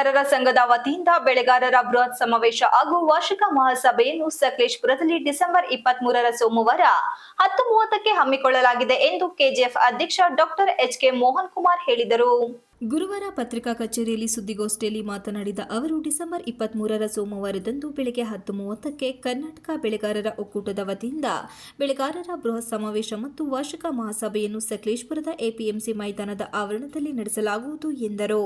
ಬೆಳೆಗಾರರ ಸಂಘದ ವತಿಯಿಂದ ಬೆಳೆಗಾರರ ಬೃಹತ್ ಸಮಾವೇಶ ಹಾಗೂ ವಾರ್ಷಿಕ ಮಹಾಸಭೆಯನ್ನು ಸಕಲೇಶ್ಪುರದಲ್ಲಿ ಡಿಸೆಂಬರ್ ಇಪ್ಪತ್ತ್ ಮೂರರ ಸೋಮವಾರ ಹತ್ತು ಮೂವತ್ತಕ್ಕೆ ಹಮ್ಮಿಕೊಳ್ಳಲಾಗಿದೆ ಎಂದು ಕೆಜಿಎಫ್ ಅಧ್ಯಕ್ಷ doctor H K Mohan Kumar ಹೇಳಿದರು. ಗುರುವಾರ ಪತ್ರಿಕಾ ಕಚೇರಿಯಲ್ಲಿ ಸುದ್ದಿಗೋಷ್ಠಿಯಲ್ಲಿ ಮಾತನಾಡಿದ ಅವರು, ಡಿಸೆಂಬರ್ ಇಪ್ಪತ್ತ್ ಮೂರರ ಸೋಮವಾರದಂದು ಬೆಳಗ್ಗೆ ಹತ್ತು ಮೂವತ್ತಕ್ಕೆ ಕರ್ನಾಟಕ ಬೆಳೆಗಾರರ ಒಕ್ಕೂಟದ ವತಿಯಿಂದ ಬೆಳೆಗಾರರ ಬೃಹತ್ ಸಮಾವೇಶ ಮತ್ತು ವಾರ್ಷಿಕ ಮಹಾಸಭೆಯನ್ನು ಸಕಲೇಶ್ಪುರದ ಎಪಿಎಂಸಿ ಮೈದಾನದ ಆವರಣದಲ್ಲಿ ನಡೆಸಲಾಗುವುದು ಎಂದರು.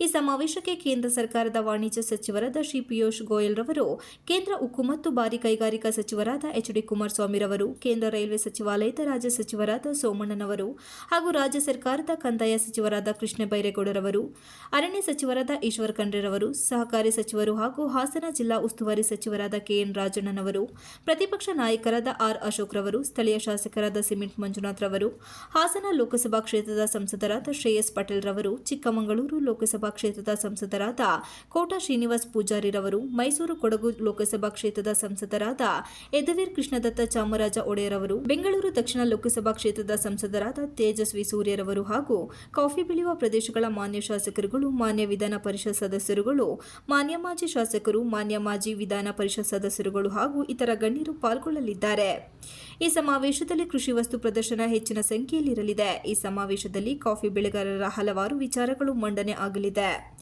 ಈ ಸಮಾವೇಶಕ್ಕೆ ಕೇಂದ್ರ ಸರ್ಕಾರದ ವಾಣಿಜ್ಯ ಸಚಿವರಾದ ಶ್ರೀ ಪಿಯೂಷ್ ಗೋಯಲ್ ರವರು, ಕೇಂದ್ರ ಉಕ್ಕು ಮತ್ತು ಭಾರಿ ಕೈಗಾರಿಕಾ ಸಚಿವರಾದ ಎಚ್ ಡಿ ಕುಮಾರಸ್ವಾಮಿರವರು ಕೇಂದ್ರ ರೈಲ್ವೆ ಸಚಿವಾಲಯದ ರಾಜ್ಯ ಸಚಿವರಾದ ಸೋಮಣ್ಣನವರು ಹಾಗೂ ರಾಜ್ಯ ಸರ್ಕಾರದ ಕಂದಾಯ ಸಚಿವರಾದ ಕೃಷ್ಣ ಬೈರೇಗೌಡರವರು, ಅರಣ್ಯ ಸಚಿವರಾದ ಈಶ್ವರ್ ಖಂಡ್ರೆರವರು, ಸಹಕಾರಿ ಸಚಿವರು ಹಾಗೂ ಹಾಸನ ಜಿಲ್ಲಾ ಉಸ್ತುವಾರಿ ಸಚಿವರಾದ ಕೆಎನ್ ರಾಜಣ್ಣನವರು, ಪ್ರತಿಪಕ್ಷ ನಾಯಕರಾದ ಆರ್ ಅಶೋಕ್ ರವರು ಸ್ಥಳೀಯ ಶಾಸಕರಾದ ಸಿಮೆಂಟ್ ಮಂಜುನಾಥ್ ರವರು ಹಾಸನ ಲೋಕಸಭಾ ಕ್ಷೇತ್ರದ ಸಂಸದರಾದ ಶ್ರೇಯಸ್ ಪಟೇಲ್ ರವರು ಚಿಕ್ಕಮಗಳೂರು ಲೋಕಸಭಾ ಕ್ಷೇತ್ರದ ಸಂಸದರಾದ ಕೋಟಾ ಶ್ರೀನಿವಾಸ್ ಪೂಜಾರಿರವರು, ಮೈಸೂರು ಕೊಡಗು ಲೋಕಸಭಾ ಕ್ಷೇತ್ರದ ಸಂಸದರಾದ ಯದವೀರ್ ಕೃಷ್ಣದತ್ತ ಚಾಮರಾಜ ಒಡೆಯರವರು, ಬೆಂಗಳೂರು ದಕ್ಷಿಣ ಲೋಕಸಭಾ ಕ್ಷೇತ್ರದ ಸಂಸದರಾದ ತೇಜಸ್ವಿ ಸೂರ್ಯರವರು ಹಾಗೂ ಕಾಫಿ ಬೆಳೆಯುವ ಪ್ರದೇಶಗಳ ಮಾನ್ಯ ಶಾಸಕರುಗಳು, ಮಾನ್ಯ ವಿಧಾನ ಪರಿಷತ್ ಸದಸ್ಯರುಗಳು, ಮಾನ್ಯ ಮಾಜಿ ಶಾಸಕರು, ಮಾನ್ಯ ಮಾಜಿ ವಿಧಾನ ಪರಿಷತ್ ಸದಸ್ಯರುಗಳು ಹಾಗೂ ಇತರ ಗಣ್ಯರು ಪಾಲ್ಗೊಳ್ಳಲಿದ್ದಾರೆ. ಈ ಸಮಾವೇಶದಲ್ಲಿ ಕೃಷಿ ವಸ್ತು ಪ್ರದರ್ಶನ ಹೆಚ್ಚಿನ ಸಂಖ್ಯೆಯಲ್ಲಿರಲಿದೆ. ಈ ಸಮಾವೇಶದಲ್ಲಿ ಕಾಫಿ ಬೆಳೆಗಾರರ ಹಲವಾರು ವಿಚಾರಗಳು ಮಂಡನೆ ಆಗಲಿದೆ.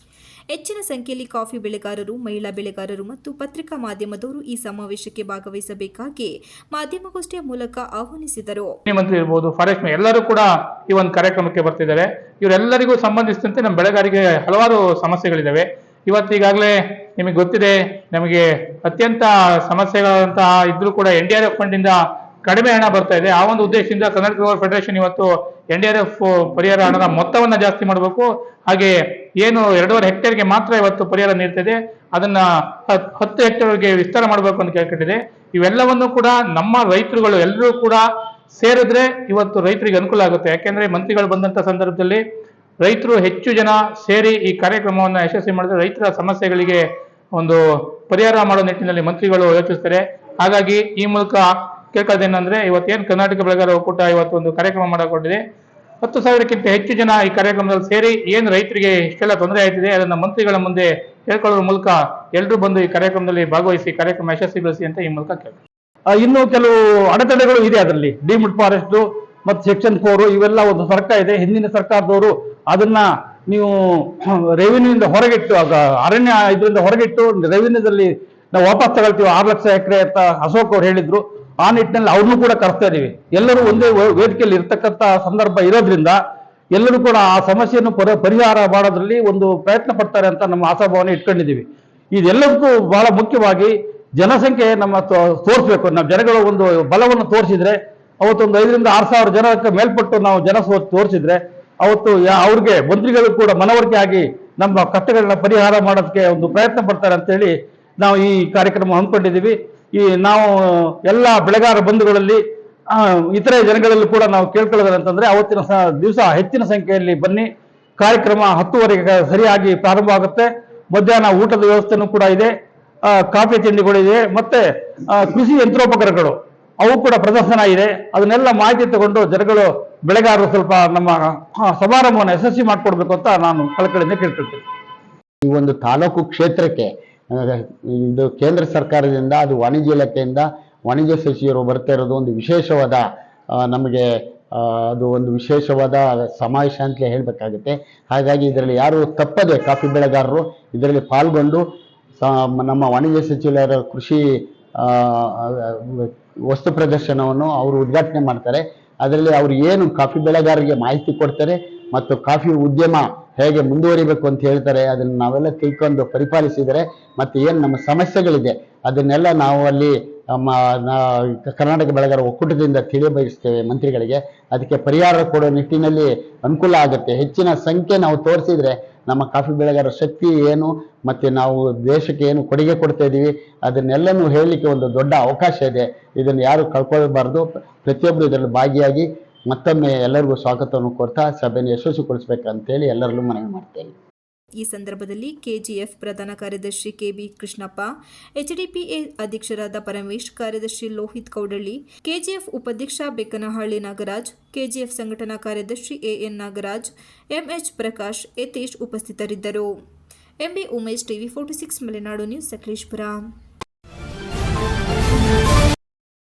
ಹೆಚ್ಚಿನ ಸಂಖ್ಯೆಯಲ್ಲಿ ಕಾಫಿ ಬೆಳೆಗಾರರು, ಮಹಿಳಾ ಬೆಳೆಗಾರರು ಮತ್ತು ಪತ್ರಿಕಾ ಮಾಧ್ಯಮದವರು ಈ ಸಮಾವೇಶಕ್ಕೆ ಭಾಗವಹಿಸಬೇಕಾಗಿ ಮಾಧ್ಯಮಗೋಷ್ಠಿಯ ಮೂಲಕ ಆಹ್ವಾನಿಸಿದರು. ಇರ್ಬೋದು ಫಾರೆಸ್ಟ್ ಎಲ್ಲರೂ ಕೂಡ ಈ ಒಂದು ಕಾರ್ಯಕ್ರಮಕ್ಕೆ ಬರ್ತಿದ್ದಾರೆ. ಇವರೆಲ್ಲರಿಗೂ ಸಂಬಂಧಿಸಿದಂತೆ ನಮ್ಮ ಬೆಳೆಗಾರಿಗೆ ಹಲವಾರು ಸಮಸ್ಯೆಗಳಿದ್ದಾವೆ ಇವತ್ತೀಗಾಗಲೇ ನಿಮಗೆ ಗೊತ್ತಿದೆ, ನಮಗೆ ಅತ್ಯಂತ ಸಮಸ್ಯೆಗಳಂತಹ ಇದ್ರೂ ಕೂಡ ಎನ್ ಡಿ ಆರ್ ಎಫ್ ಇಂದ ಕಡಿಮೆ ಹಣ ಬರ್ತಾ ಇದೆ. ಆ ಒಂದು ಉದ್ದೇಶದಿಂದ ಕರ್ನಾಟಕ ಫೆಡರೇಷನ್ ಇವತ್ತು ಎನ್ ಡಿ ಆರ್ ಎಫ್ ಪರಿಹಾರ ಹಣದ ಮೊತ್ತವನ್ನ ಜಾಸ್ತಿ ಮಾಡಬೇಕು. ಹಾಗೆ ಏನು ಎರಡೂವರೆ ಹೆಕ್ಟೇರ್ಗೆ ಮಾತ್ರ ಇವತ್ತು ಪರಿಹಾರ ನೀಡ್ತಿದೆ. ಅದನ್ನ ಹತ್ತು ಹೆಕ್ಟೇರ್ಗೆ ವಿಸ್ತಾರ ಮಾಡಬೇಕು ಅಂತ ಕೇಳ್ಕೊಂಡಿದೆ. ಇವೆಲ್ಲವನ್ನು ಕೂಡ ನಮ್ಮ ರೈತರುಗಳು ಎಲ್ಲರೂ ಕೂಡ ಸೇರಿದ್ರೆ ಇವತ್ತು ರೈತರಿಗೆ ಅನುಕೂಲ ಆಗುತ್ತೆ. ಯಾಕೆಂದ್ರೆ ಮಂತ್ರಿಗಳು ಬಂದಂತ ಸಂದರ್ಭದಲ್ಲಿ ರೈತರು ಹೆಚ್ಚು ಜನ ಸೇರಿ ಈ ಕಾರ್ಯಕ್ರಮವನ್ನು ಯಶಸ್ವಿ ಮಾಡಿದ್ರೆ ರೈತರ ಸಮಸ್ಯೆಗಳಿಗೆ ಒಂದು ಪರಿಹಾರ ಮಾಡೋ ನಿಟ್ಟಿನಲ್ಲಿ ಮಂತ್ರಿಗಳು ಯೋಚಿಸ್ತಾರೆ. ಹಾಗಾಗಿ ಈ ಮೂಲಕ ಕೇಳ್ಕೊಳ್ಳೋದೇನಂದ್ರೆ ಇವತ್ತೇನು ಕರ್ನಾಟಕ ಬೆಳೆಗಾರ ಒಕ್ಕೂಟ ಇವತ್ತು ಒಂದು ಕಾರ್ಯಕ್ರಮ ಮಾಡಿಕೊಂಡಿದೆ. ಹತ್ತು ಸಾವಿರಕ್ಕಿಂತ ಹೆಚ್ಚು ಜನ ಈ ಕಾರ್ಯಕ್ರಮದಲ್ಲಿ ಸೇರಿ ಏನು ರೈತರಿಗೆ ಇಷ್ಟೆಲ್ಲ ತೊಂದರೆ ಆಯ್ತಿದೆ, ಅದನ್ನ ಮಂತ್ರಿಗಳ ಮುಂದೆ ಹೇಳ್ಕೊಳ್ಳೋದ್ರ ಮೂಲಕ ಎಲ್ಲರೂ ಬಂದು ಈ ಕಾರ್ಯಕ್ರಮದಲ್ಲಿ ಭಾಗವಹಿಸಿ, ಕಾರ್ಯಕ್ರಮ ಯಶಸ್ವಿಗೊಳಿಸಿ ಅಂತ ಈ ಮೂಲಕ ಕೇಳಿ ಇನ್ನು ಕೆಲವು ಅಡೆತಡೆಗಳು ಇದೆ ಅದರಲ್ಲಿ. ಡಿಮಿಡ್ ಫಾರೆಸ್ಟ್ ಮತ್ತು ಸೆಕ್ಷನ್ ಫೋರ್ ಇವೆಲ್ಲ ಒಂದು ಸರ್ಕಾರ ಇದೆ. ಹಿಂದಿನ ಸರ್ಕಾರದವರು ಅದನ್ನ ನೀವು ರೆವಿನ್ಯೂ ಇಂದ ಹೊರಗಿಟ್ಟು ಅರಣ್ಯ ಇದರಿಂದ ಹೊರಗಿಟ್ಟು ರೆವಿನ್ಯೂದಲ್ಲಿ ನಾವು ವಾಪಸ್ ತಗೊಳ್ತೀವಿ. ಆರು ಲಕ್ಷ ಎಕರೆ ಅಂತ ಅಶೋಕ್ ಅವ್ರು ಹೇಳಿದ್ರು. ಆ ನಿಟ್ಟಿನಲ್ಲಿ ಅವ್ರನ್ನೂ ಕೂಡ ಕರೆಸ್ತಾ ಇದ್ದೀವಿ. ಎಲ್ಲರೂ ಒಂದೇ ವೇದಿಕೆಯಲ್ಲಿ ಇರ್ತಕ್ಕಂಥ ಸಂದರ್ಭ ಇರೋದ್ರಿಂದ ಎಲ್ಲರೂ ಕೂಡ ಆ ಸಮಸ್ಯೆಯನ್ನು ಪರಿ, ಪರಿಹಾರ ಮಾಡೋದ್ರಲ್ಲಿ ಒಂದು ಪ್ರಯತ್ನ ಪಡ್ತಾರೆ ಅಂತ ನಮ್ಮ ಆಶಾಭಾವನೆ ಇಟ್ಕೊಂಡಿದ್ದೀವಿ. ಇದೆಲ್ಲದಕ್ಕೂ ಬಹಳ ಮುಖ್ಯವಾಗಿ ಜನಸಂಖ್ಯೆ ನಮ್ಮ ತೋರಿಸ್ಬೇಕು. ನಮ್ಮ ಜನಗಳ ಒಂದು ಬಲವನ್ನು ತೋರಿಸಿದ್ರೆ ಅವತ್ತೊಂದು ಐದರಿಂದ ಆರು ಸಾವಿರ ಜನಕ್ಕೆ ಮೇಲ್ಪಟ್ಟು ನಾವು ಜನ ತೋರಿಸಿದ್ರೆ ಅವತ್ತು ಅವ್ರಿಗೆ ಮಂತ್ರಿಗಳು ಕೂಡ ಮನವರಿಕೆ ಆಗಿ ನಮ್ಮ ಕಷ್ಟಗಳನ್ನ ಪರಿಹಾರ ಮಾಡೋದಕ್ಕೆ ಒಂದು ಪ್ರಯತ್ನ ಪಡ್ತಾರೆ ಅಂತೇಳಿ ನಾವು ಈ ಕಾರ್ಯಕ್ರಮ ಹಮ್ಮಿಕೊಂಡಿದ್ದೀವಿ. ಈ ನಾವು ಎಲ್ಲ ಬೆಳೆಗಾರ ಬಂಧುಗಳಲ್ಲಿ ಇತರೆ ಜನಗಳಲ್ಲೂ ಕೂಡ ನಾವು ಕೇಳ್ಕೊಳ್ಳೋದಂತಂದ್ರೆ ಅವತ್ತಿನ ದಿವಸ ಹೆಚ್ಚಿನ ಸಂಖ್ಯೆಯಲ್ಲಿ ಬನ್ನಿ. ಕಾರ್ಯಕ್ರಮ ಹತ್ತುವರೆಗೆ ಸರಿಯಾಗಿ ಪ್ರಾರಂಭ ಆಗುತ್ತೆ ಮಧ್ಯಾಹ್ನ ಊಟದ ವ್ಯವಸ್ಥೆನೂ ಕೂಡ ಇದೆ. ಕಾಫಿ ತಿಂಡಿಗಳಿದೆ ಮತ್ತೆ ಕೃಷಿ ಯಂತ್ರೋಪಕರಣಗಳು, ಅವು ಕೂಡ ಪ್ರದರ್ಶನ ಇದೆ. ಅದನ್ನೆಲ್ಲ ಮಾಹಿತಿ ತಗೊಂಡು ಜನಗಳು, ಬೆಳೆಗಾರರು ಸ್ವಲ್ಪ ನಮ್ಮ ಸಮಾರಂಭವನ್ನು ಯಶಸ್ವಿ ಮಾಡಿಕೊಡ್ಬೇಕು ಅಂತ ನಾನು ಕಳಕಳಿಯಿಂದ ಕೇಳ್ಕೊಳ್ತೇನೆ. ಈ ಒಂದು ತಾಲೂಕು ಕ್ಷೇತ್ರಕ್ಕೆ ಇದು ಕೇಂದ್ರ ಸರ್ಕಾರದಿಂದ, ಅದು ವಾಣಿಜ್ಯ ಇಲಾಖೆಯಿಂದ ವಾಣಿಜ್ಯ ಸಚಿವರು ಬರ್ತಾ ಇರೋದು ಒಂದು ವಿಶೇಷವಾದ ನಮಗೆ ಅದು ಒಂದು ವಿಶೇಷವಾದ ಸಮಾವೇಶ ಅಂತಲೇ ಹೇಳಬೇಕಾಗುತ್ತೆ. ಹಾಗಾಗಿ ಇದರಲ್ಲಿ ಯಾರು ತಪ್ಪದೆ ಕಾಫಿ ಬೆಳೆಗಾರರು ಇದರಲ್ಲಿ ಪಾಲ್ಗೊಂಡು ನಮ್ಮ ವಾಣಿಜ್ಯ ಸಚಿವರ ಕೃಷಿ ವಸ್ತು ಪ್ರದರ್ಶನವನ್ನು ಅವರು ಉದ್ಘಾಟನೆ ಮಾಡ್ತಾರೆ. ಅದರಲ್ಲಿ ಅವರು ಏನು ಕಾಫಿ ಬೆಳೆಗಾರರಿಗೆ ಮಾಹಿತಿ ಕೊಡ್ತಾರೆ ಮತ್ತು ಕಾಫಿ ಉದ್ಯಮ ಹೇಗೆ ಮುಂದುವರಿಬೇಕು ಅಂತ ಹೇಳ್ತಾರೆ, ಅದನ್ನು ನಾವೆಲ್ಲ ತಿಳ್ಕೊಂಡು ಪರಿಪಾಲಿಸಿದರೆ ಮತ್ತು ಏನು ನಮ್ಮ ಸಮಸ್ಯೆಗಳಿದೆ, ಅದನ್ನೆಲ್ಲ ನಾವು ಅಲ್ಲಿ ಕರ್ನಾಟಕ ಬೆಳೆಗಾರ ಒಕ್ಕೂಟದಿಂದ ತಿಳಿಯಬಯಸ್ತೇವೆ ಮಂತ್ರಿಗಳಿಗೆ. ಅದಕ್ಕೆ ಪರಿಹಾರ ಕೊಡೋ ನಿಟ್ಟಿನಲ್ಲಿ ಅನುಕೂಲ ಆಗುತ್ತೆ. ಹೆಚ್ಚಿನ ಸಂಖ್ಯೆ ನಾವು ತೋರಿಸಿದ್ರೆ ನಮ್ಮ ಕಾಫಿ ಬೆಳೆಗಾರರ ಶಕ್ತಿ ಏನು, ಮತ್ತೆ ನಾವು ದೇಶಕ್ಕೆ ಏನು ಕೊಡುಗೆ ಕೊಡ್ತಾ ಇದ್ದೀವಿ ಅದನ್ನೆಲ್ಲನೂ ಹೇಳಲಿಕ್ಕೆ ಒಂದು ದೊಡ್ಡ ಅವಕಾಶ ಇದೆ. ಇದನ್ನು ಯಾರು ಕಳ್ಕೊಳ್ಬಾರ್ದು. ಪ್ರತಿಯೊಬ್ಬರು ಇದರಲ್ಲಿ ಭಾಗಿಯಾಗಿ ಮತ್ತೊಮ್ಮೆ ಎಲ್ಲರಿಗೂ ಸ್ವಾಗತವನ್ನು ಕೊಡ್ತಾ ಸಭೆಯನ್ನು ಹೇಳಿ ಎಲ್ಲರಲ್ಲೂ ಮನವಿ ಮಾಡ್ತೇನೆ. ಈ ಸಂದರ್ಭದಲ್ಲಿ ಕೆಜಿಎಫ್ ಪ್ರಧಾನ ಕಾರ್ಯದರ್ಶಿ ಕೆಬಿ ಕೃಷ್ಣಪ್ಪ, ಎಚ್ಡಿಪಿಎ ಅಧ್ಯಕ್ಷರಾದ ಪರಮೇಶ್, ಕಾರ್ಯದರ್ಶಿ ಲೋಹಿತ್ ಕೌಡಳ್ಳಿ, ಕೆಜಿಎಫ್ ಉಪಾಧ್ಯಕ್ಷ ಬೆಕ್ಕನಹಳ್ಳಿ ನಾಗರಾಜ್, ಕೆಜಿಎಫ್ ಸಂಘಟನಾ ಕಾರ್ಯದರ್ಶಿ ಎಎನ್ ನಾಗರಾಜ್, ಎಂಎಚ್ ಪ್ರಕಾಶ್, ಯತೀಶ್ ಉಪಸ್ಥಿತರಿದ್ದರು. MB Umesh TV forty six, Malenadu news, Sakleshpur.